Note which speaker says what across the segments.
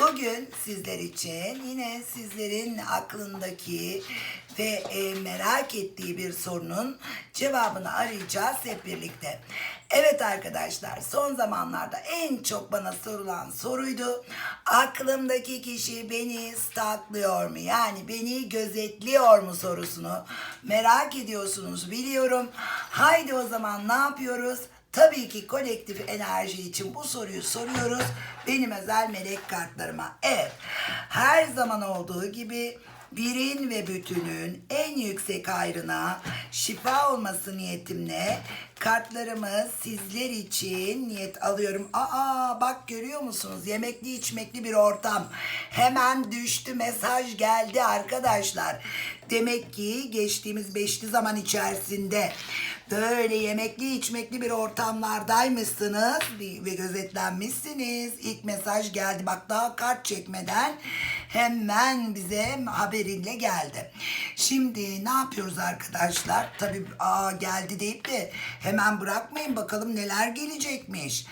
Speaker 1: Bugün sizler için yine sizlerin aklındaki ve e, merak ettiği bir sorunun cevabını arayacağız hep birlikte. Evet arkadaşlar son zamanlarda en çok bana sorulan soruydu. Aklımdaki kişi beni stalklıyor mu? Yani beni gözetliyor mu sorusunu merak ediyorsunuz biliyorum. Haydi o zaman ne yapıyoruz? Tabii ki kolektif enerji için bu soruyu soruyoruz. Benim özel melek kartlarıma. Evet. Her zaman olduğu gibi birin ve bütünün en yüksek hayrına şifa olması niyetimle kartlarımı sizler için niyet alıyorum. Aa bak görüyor musunuz? Yemekli içmekli bir ortam. Hemen düştü mesaj geldi arkadaşlar. Demek ki geçtiğimiz beşli zaman içerisinde böyle yemekli içmekli bir ortamlardaymışsınız ve gözetlenmişsiniz. İlk mesaj geldi. Bak daha kart çekmeden hemen bize haberiyle geldi. Şimdi ne yapıyoruz arkadaşlar? Tabii aa geldi deyip de hemen bırakmayın bakalım neler gelecekmiş.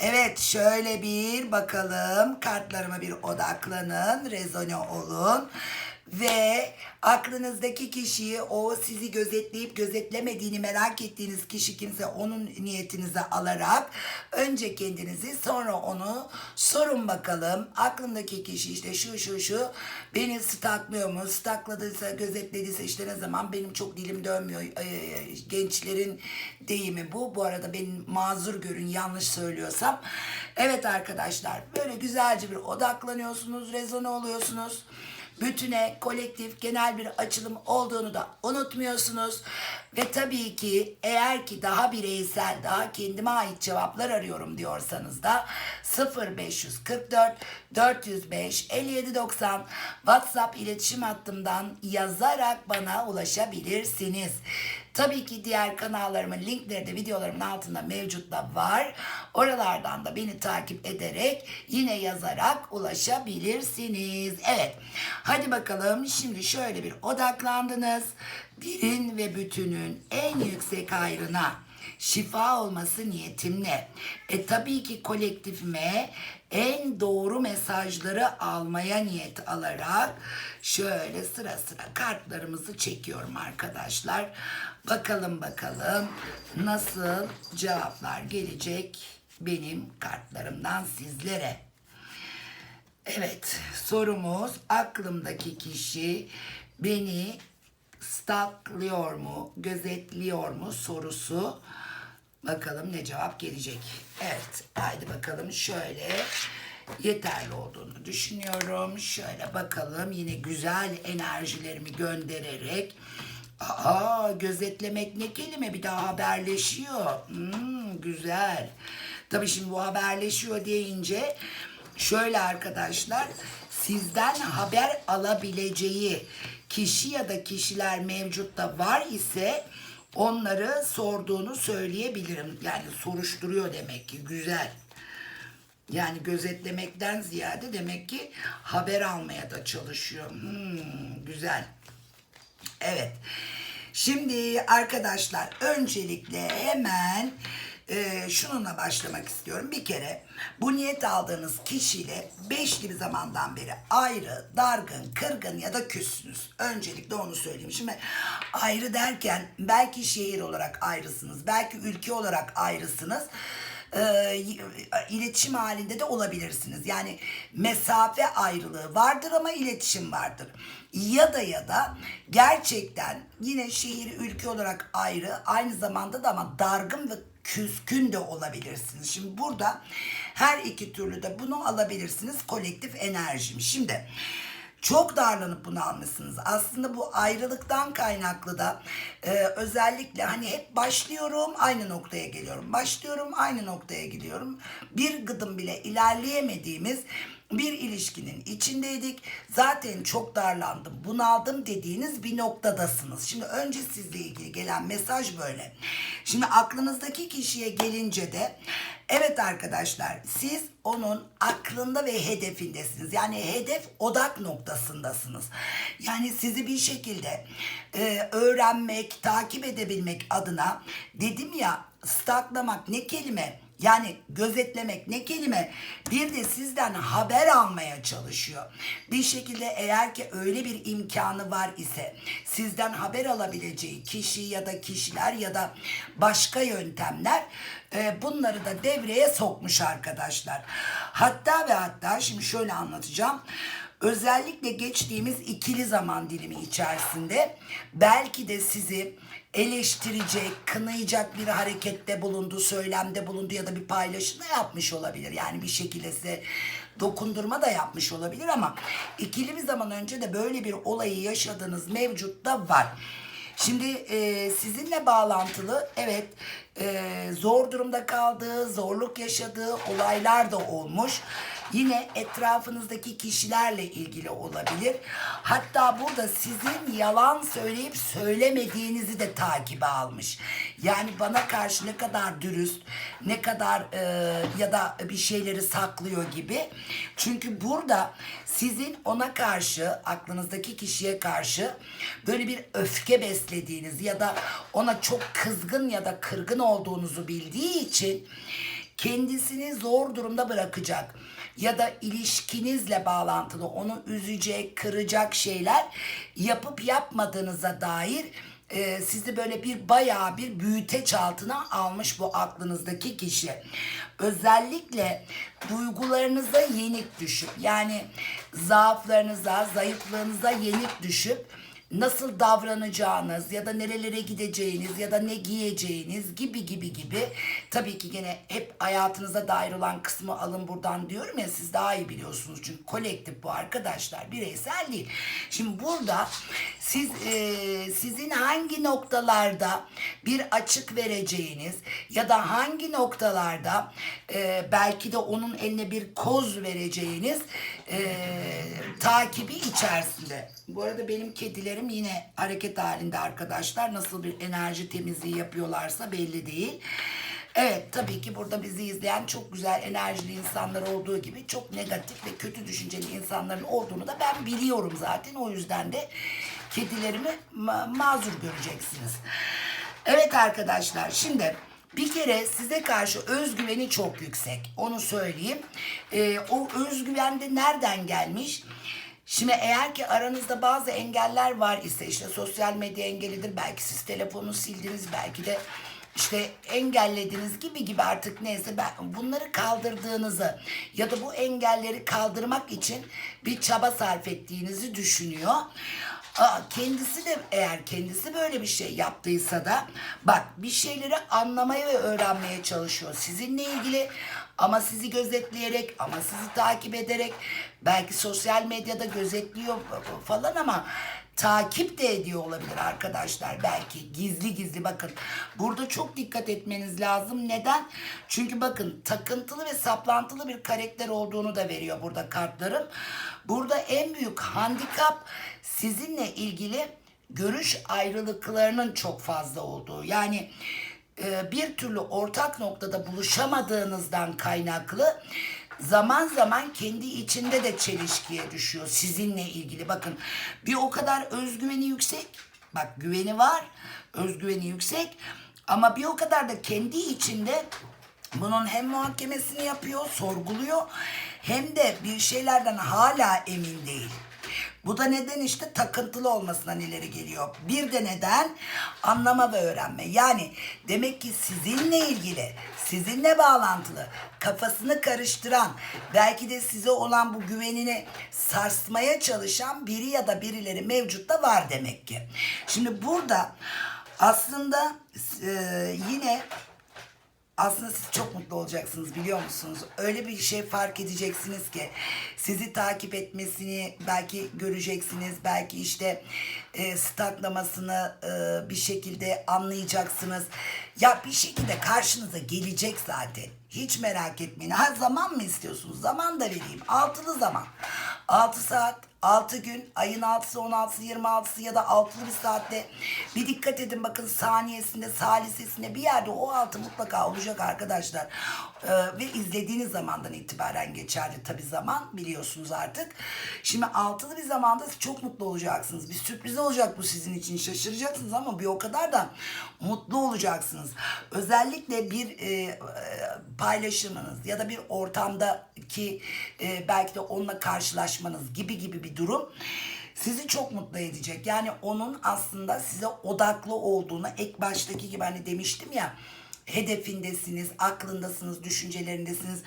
Speaker 1: Evet şöyle bir bakalım kartlarıma bir odaklanın, rezone olun ve aklınızdaki kişiyi o sizi gözetleyip gözetlemediğini merak ettiğiniz kişi kimse onun niyetinize alarak önce kendinizi sonra onu sorun bakalım. Aklımdaki kişi işte şu şu şu beni staklıyor mu? Stakladıysa gözetlediyse işte ne zaman benim çok dilim dönmüyor. Ee, gençlerin deyimi bu. Bu arada benim mazur görün yanlış söylüyorsam. Evet arkadaşlar böyle güzelce bir odaklanıyorsunuz, rezone oluyorsunuz bütüne, kolektif, genel bir açılım olduğunu da unutmuyorsunuz. Ve tabii ki eğer ki daha bireysel, daha kendime ait cevaplar arıyorum diyorsanız da 0544 405 5790 WhatsApp iletişim hattımdan yazarak bana ulaşabilirsiniz. Tabii ki diğer kanallarımın linkleri de videolarımın altında mevcut da var. Oralardan da beni takip ederek yine yazarak ulaşabilirsiniz. Evet. Hadi bakalım şimdi şöyle bir odaklandınız. Birin ve bütünün en yüksek hayrına şifa olması niyetimle. E tabii ki kolektifime en doğru mesajları almaya niyet alarak şöyle sıra sıra kartlarımızı çekiyorum arkadaşlar. Bakalım bakalım nasıl cevaplar gelecek benim kartlarımdan sizlere. Evet, sorumuz aklımdaki kişi beni stalklıyor mu, gözetliyor mu sorusu. Bakalım ne cevap gelecek. Evet, haydi bakalım şöyle yeterli olduğunu düşünüyorum. Şöyle bakalım yine güzel enerjilerimi göndererek. Aa, gözetlemek ne kelime bir daha haberleşiyor. Hmm, güzel. Tabii şimdi bu haberleşiyor deyince şöyle arkadaşlar sizden haber alabileceği kişi ya da kişiler mevcutta var ise onları sorduğunu söyleyebilirim. Yani soruşturuyor demek ki güzel. Yani gözetlemekten ziyade demek ki haber almaya da çalışıyor. Hmm, güzel. Evet. Şimdi arkadaşlar öncelikle hemen e, şununla başlamak istiyorum. Bir kere bu niyet aldığınız kişiyle beşli bir zamandan beri ayrı, dargın, kırgın ya da küssünüz. Öncelikle onu söyleyeyim. Şimdi ayrı derken belki şehir olarak ayrısınız, belki ülke olarak ayrısınız e, iletişim halinde de olabilirsiniz. Yani mesafe ayrılığı vardır ama iletişim vardır. Ya da ya da gerçekten yine şehir ülke olarak ayrı aynı zamanda da ama dargın ve küskün de olabilirsiniz. Şimdi burada her iki türlü de bunu alabilirsiniz kolektif enerjim. Şimdi çok darlanıp bunu almışsınız. Aslında bu ayrılıktan kaynaklı da e, özellikle hani hep başlıyorum aynı noktaya geliyorum. Başlıyorum aynı noktaya gidiyorum. Bir gıdım bile ilerleyemediğimiz bir ilişkinin içindeydik. Zaten çok darlandım, bunaldım dediğiniz bir noktadasınız. Şimdi önce sizle ilgili gelen mesaj böyle. Şimdi aklınızdaki kişiye gelince de evet arkadaşlar siz onun aklında ve hedefindesiniz. Yani hedef odak noktasındasınız. Yani sizi bir şekilde e, öğrenmek, takip edebilmek adına dedim ya staklamak ne kelime? Yani gözetlemek ne kelime? Bir de sizden haber almaya çalışıyor. Bir şekilde eğer ki öyle bir imkanı var ise sizden haber alabileceği kişi ya da kişiler ya da başka yöntemler e, bunları da devreye sokmuş arkadaşlar. Hatta ve hatta şimdi şöyle anlatacağım. Özellikle geçtiğimiz ikili zaman dilimi içerisinde belki de sizi eleştirecek, kınayacak bir harekette bulundu, söylemde bulundu ya da bir paylaşımda yapmış olabilir. Yani bir şekilde size dokundurma da yapmış olabilir ama ikili bir zaman önce de böyle bir olayı yaşadığınız mevcut da var. Şimdi e, sizinle bağlantılı evet e, zor durumda kaldığı, zorluk yaşadığı olaylar da olmuş. Yine etrafınızdaki kişilerle ilgili olabilir. Hatta burada sizin yalan söyleyip söylemediğinizi de takibe almış. Yani bana karşı ne kadar dürüst, ne kadar e, ya da bir şeyleri saklıyor gibi. Çünkü burada sizin ona karşı, aklınızdaki kişiye karşı böyle bir öfke beslediğiniz ya da ona çok kızgın ya da kırgın olduğunuzu bildiği için kendisini zor durumda bırakacak ya da ilişkinizle bağlantılı onu üzecek, kıracak şeyler yapıp yapmadığınıza dair e, sizi böyle bir bayağı bir büyüteç altına almış bu aklınızdaki kişi. Özellikle duygularınıza yenik düşüp yani zaaflarınıza, zayıflığınıza yenik düşüp nasıl davranacağınız ya da nerelere gideceğiniz ya da ne giyeceğiniz gibi gibi gibi tabii ki gene hep hayatınıza dair olan kısmı alın buradan diyorum ya siz daha iyi biliyorsunuz çünkü kolektif bu arkadaşlar bireysel değil. Şimdi burada siz e, sizin hangi noktalarda bir açık vereceğiniz ya da hangi noktalarda e, belki de onun eline bir koz vereceğiniz e, takibi içerisinde. Bu arada benim kedilerim yine hareket halinde arkadaşlar. Nasıl bir enerji temizliği yapıyorlarsa belli değil. Evet tabii ki burada bizi izleyen çok güzel enerjili insanlar olduğu gibi çok negatif ve kötü düşünceli insanların olduğunu da ben biliyorum zaten. O yüzden de kedilerimi ma- mazur göreceksiniz. Evet arkadaşlar şimdi bir kere size karşı özgüveni çok yüksek. Onu söyleyeyim. Ee, o özgüven de nereden gelmiş? Şimdi eğer ki aranızda bazı engeller var ise işte sosyal medya engelidir. Belki siz telefonu sildiniz. Belki de işte engellediniz gibi gibi artık neyse ben bunları kaldırdığınızı ya da bu engelleri kaldırmak için bir çaba sarf ettiğinizi düşünüyor. Aa, kendisi de eğer kendisi böyle bir şey yaptıysa da bak bir şeyleri anlamaya ve öğrenmeye çalışıyor. Sizinle ilgili ama sizi gözetleyerek ama sizi takip ederek belki sosyal medyada gözetliyor falan ama takip de ediyor olabilir arkadaşlar. Belki gizli gizli bakın. Burada çok dikkat etmeniz lazım. Neden? Çünkü bakın takıntılı ve saplantılı bir karakter olduğunu da veriyor burada kartlarım. Burada en büyük handikap sizinle ilgili görüş ayrılıklarının çok fazla olduğu. Yani e, bir türlü ortak noktada buluşamadığınızdan kaynaklı zaman zaman kendi içinde de çelişkiye düşüyor sizinle ilgili. Bakın bir o kadar özgüveni yüksek. Bak güveni var, özgüveni yüksek ama bir o kadar da kendi içinde bunun hem muhakemesini yapıyor, sorguluyor hem de bir şeylerden hala emin değil. Bu da neden işte takıntılı olmasından ileri geliyor. Bir de neden? Anlama ve öğrenme. Yani demek ki sizinle ilgili, sizinle bağlantılı, kafasını karıştıran, belki de size olan bu güvenini sarsmaya çalışan biri ya da birileri mevcutta var demek ki. Şimdi burada aslında e, yine aslında siz çok mutlu olacaksınız biliyor musunuz? Öyle bir şey fark edeceksiniz ki sizi takip etmesini belki göreceksiniz. Belki işte e, staklamasını e, bir şekilde anlayacaksınız. Ya bir şekilde karşınıza gelecek zaten. Hiç merak etmeyin. Ha zaman mı istiyorsunuz? Zaman da vereyim. Altılı zaman. 6 saat, 6 gün, ayın 6'sı, 16'sı, 26'sı ya da altılı bir saatte bir dikkat edin bakın saniyesinde, salisesinde bir yerde o altı mutlaka olacak arkadaşlar. Ee, ve izlediğiniz zamandan itibaren geçerli tabii zaman biliyorsunuz artık. Şimdi altılı bir zamanda çok mutlu olacaksınız. Bir sürpriz olacak bu sizin için. Şaşıracaksınız ama bir o kadar da mutlu olacaksınız. Özellikle bir e, e, paylaşımınız ya da bir ortamdaki e, belki de onunla karşılaşmanız gibi gibi bir durum sizi çok mutlu edecek. Yani onun aslında size odaklı olduğunu ek baştaki gibi hani demiştim ya hedefindesiniz, aklındasınız, düşüncelerindesiniz.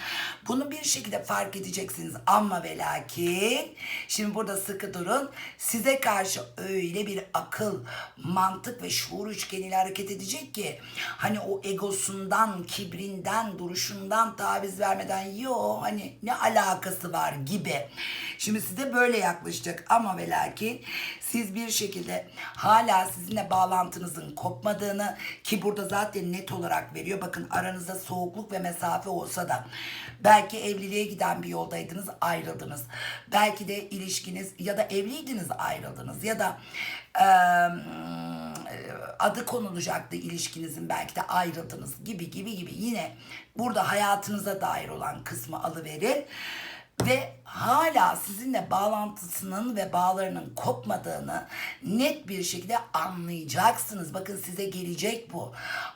Speaker 1: Bunu bir şekilde fark edeceksiniz ama ve lakin şimdi burada sıkı durun. Size karşı öyle bir akıl, mantık ve şuur üçgeniyle hareket edecek ki hani o egosundan, kibrinden, duruşundan taviz vermeden yo hani ne alakası var gibi. Şimdi size böyle yaklaşacak ama ve lakin siz bir şekilde hala sizinle bağlantınızın kopmadığını ki burada zaten net olarak veriyor. Bakın aranızda soğukluk ve mesafe olsa da belki evliliğe giden bir yoldaydınız ayrıldınız. Belki de ilişkiniz ya da evliydiniz ayrıldınız ya da eee, adı konulacaktı ilişkinizin belki de ayrıldınız gibi gibi gibi yine burada hayatınıza dair olan kısmı alıverin ve hala sizinle bağlantısının ve bağlarının kopmadığını net bir şekilde anlayacaksınız. Bakın size gelecek bu.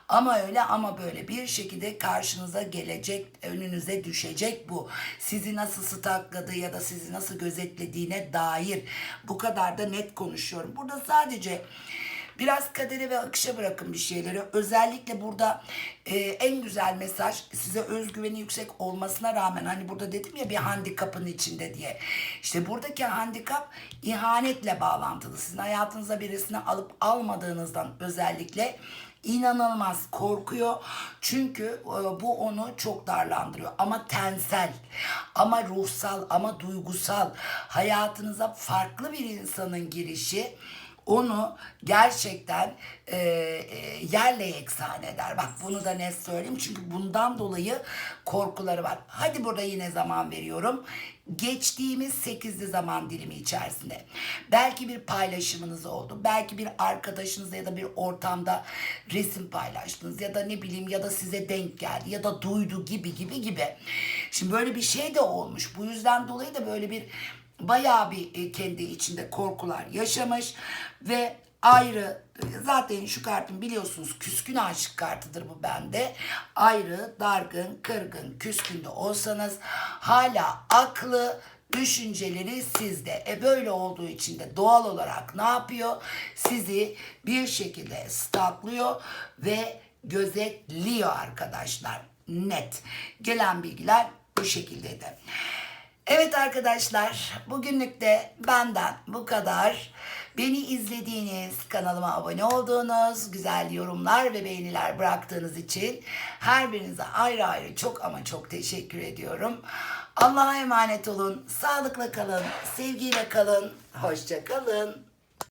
Speaker 1: Ama öyle ama böyle bir şekilde karşınıza gelecek, önünüze düşecek bu. Sizi nasıl stakladığı ya da sizi nasıl gözetlediğine dair bu kadar da net konuşuyorum. Burada sadece Biraz kadere ve akışa bırakın bir şeyleri. Özellikle burada e, en güzel mesaj size özgüveni yüksek olmasına rağmen hani burada dedim ya bir handikapın içinde diye. İşte buradaki handikap ihanetle bağlantılı. Sizin hayatınıza birisini alıp almadığınızdan özellikle inanılmaz korkuyor. Çünkü e, bu onu çok darlandırıyor. Ama tensel, ama ruhsal, ama duygusal hayatınıza farklı bir insanın girişi onu gerçekten e, e, yerle yeksan eder. Bak bunu da net söyleyeyim çünkü bundan dolayı korkuları var. Hadi burada yine zaman veriyorum. Geçtiğimiz 8'li zaman dilimi içerisinde belki bir paylaşımınız oldu. Belki bir arkadaşınızla ya da bir ortamda resim paylaştınız ya da ne bileyim ya da size denk geldi ya da duydu gibi gibi gibi. Şimdi böyle bir şey de olmuş. Bu yüzden dolayı da böyle bir bayağı bir e, kendi içinde korkular yaşamış ve ayrı zaten şu kartın biliyorsunuz küskün aşık kartıdır bu bende. Ayrı, dargın, kırgın, küskün de olsanız hala aklı düşünceleri sizde. E böyle olduğu için de doğal olarak ne yapıyor? Sizi bir şekilde staklıyor ve gözetliyor arkadaşlar. Net. Gelen bilgiler bu şekilde de. Evet arkadaşlar, bugünlük de benden bu kadar. Beni izlediğiniz, kanalıma abone olduğunuz, güzel yorumlar ve beğeniler bıraktığınız için her birinize ayrı ayrı çok ama çok teşekkür ediyorum. Allah'a emanet olun, sağlıkla kalın, sevgiyle kalın, hoşça kalın.